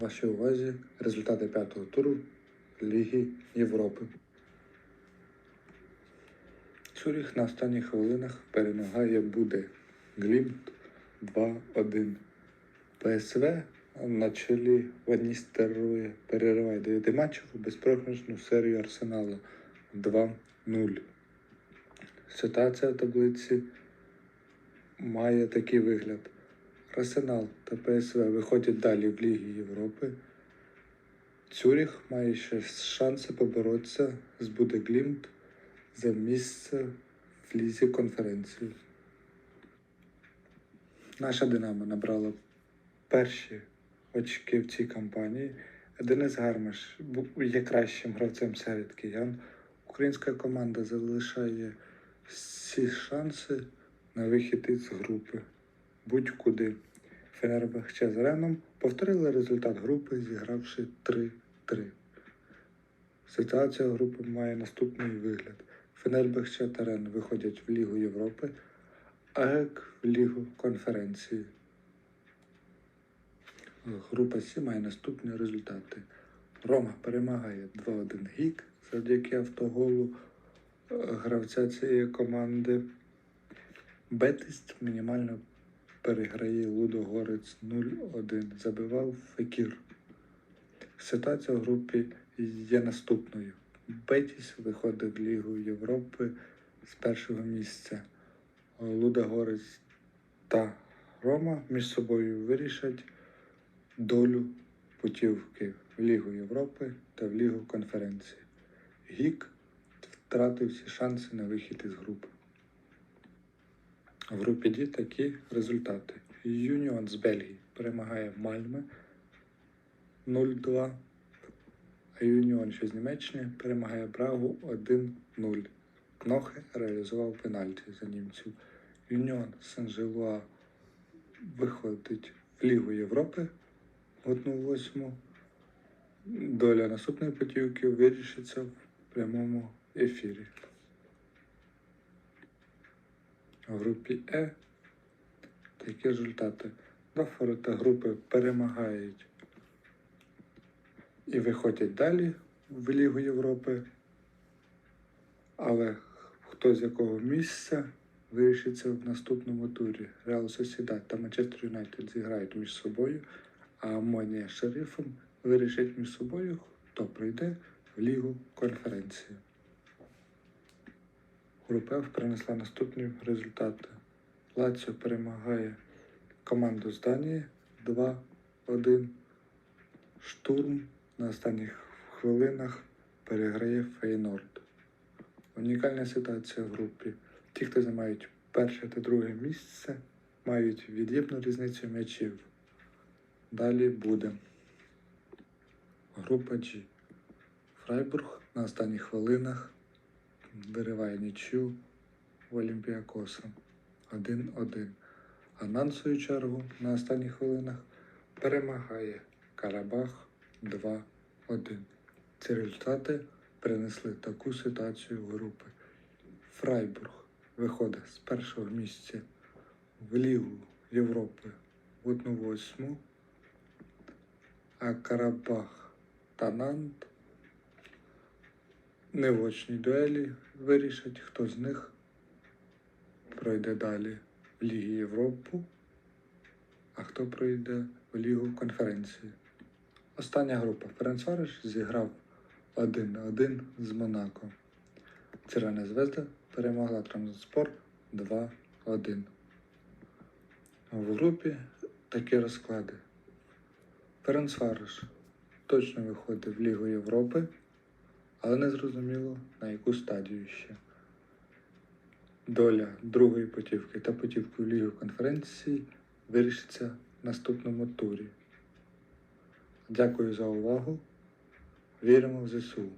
Вашій увазі результати п'ятого туру Ліги Європи. Цюріх на останніх хвилинах перемагає буде Глімт 2-1. ПСВ на чолі Ваністерує перериває 9 матчів у безпрограшну серію Арсенала 2-0. Ситуація в таблиці має такий вигляд. Арсенал та ПСВ виходять далі в Лігі Європи. Цюріх має ще шанси поборотися з Будеглімт за місце в лізі конференції. Наша Динамо набрала перші очки в цій кампанії. Денис Гармаш є кращим гравцем серед киян. Українська команда залишає всі шанси на вихід із групи будь-куди. Фенербахче з Реном повторили результат групи, зігравши 3-3. Ситуація групи має наступний вигляд. Фенербахче та Рен виходять в Лігу Європи, а ГЕК в Лігу конференції. Група С має наступні результати. Рома перемагає 2-1 гік завдяки автоголу е, гравця цієї команди. Бетис мінімально переграє Лудогорець 0-1. Забивав Фекір. Ситуація в групі є наступною. Бетіс виходить в Лігу Європи з першого місця. Лудогорець та Рома між собою вирішать долю путівки в Лігу Європи та в Лігу конференції. Гік втратив всі шанси на вихід із групи. В групі D такі результати. Юніон з Бельгії перемагає Мальме 0-2, а Юніон, що з Німеччини, перемагає Брагу 1-0. Кнохе реалізував пенальті за німців. Юніон Сен-Желуа виходить в Лігу Європи в 1-8. Доля наступної путівки вирішиться в прямому ефірі. В групі Е такі результати. Два фаворита групи перемагають і виходять далі в Лігу Європи. Але хто з якого місця вирішиться в наступному турі. Реал Сосідат та Манчестер Юнайтед зіграють між собою, а Амонія з Шерифом вирішать між собою, хто пройде в Лігу конференції. Група принесла наступні результати. Лаціо перемагає команду з Данії 2-1. Штурм на останніх хвилинах переграє Фейнорд. Унікальна ситуація в групі. Ті, хто займають перше та друге місце, мають від'ємну різницю м'ячів. Далі буде група G. Фрайбург на останніх хвилинах вириває нічю в Олімпіакоса 1-1. А на свою чергу на останніх хвилинах перемагає Карабах 2-1. Ці результати принесли таку ситуацію в групи. Фрайбург виходить з першого місця в Лігу Європи в 1-8, а Карабах та Нант не в очній дуелі вирішать, хто з них пройде далі в Лігі Європи, а хто пройде в Лігу конференції. Остання група Ференцвариш зіграв 1-1 з Монако. Цирана Звезда перемогла Транспорт 2-1. В групі такі розклади. Ференцвариш точно виходить в Лігу Європи, але не зрозуміло на яку стадію ще. Доля другої путівки та путівки в Лігу конференції вирішиться в наступному турі. Дякую за увагу. Віримо в ЗСУ.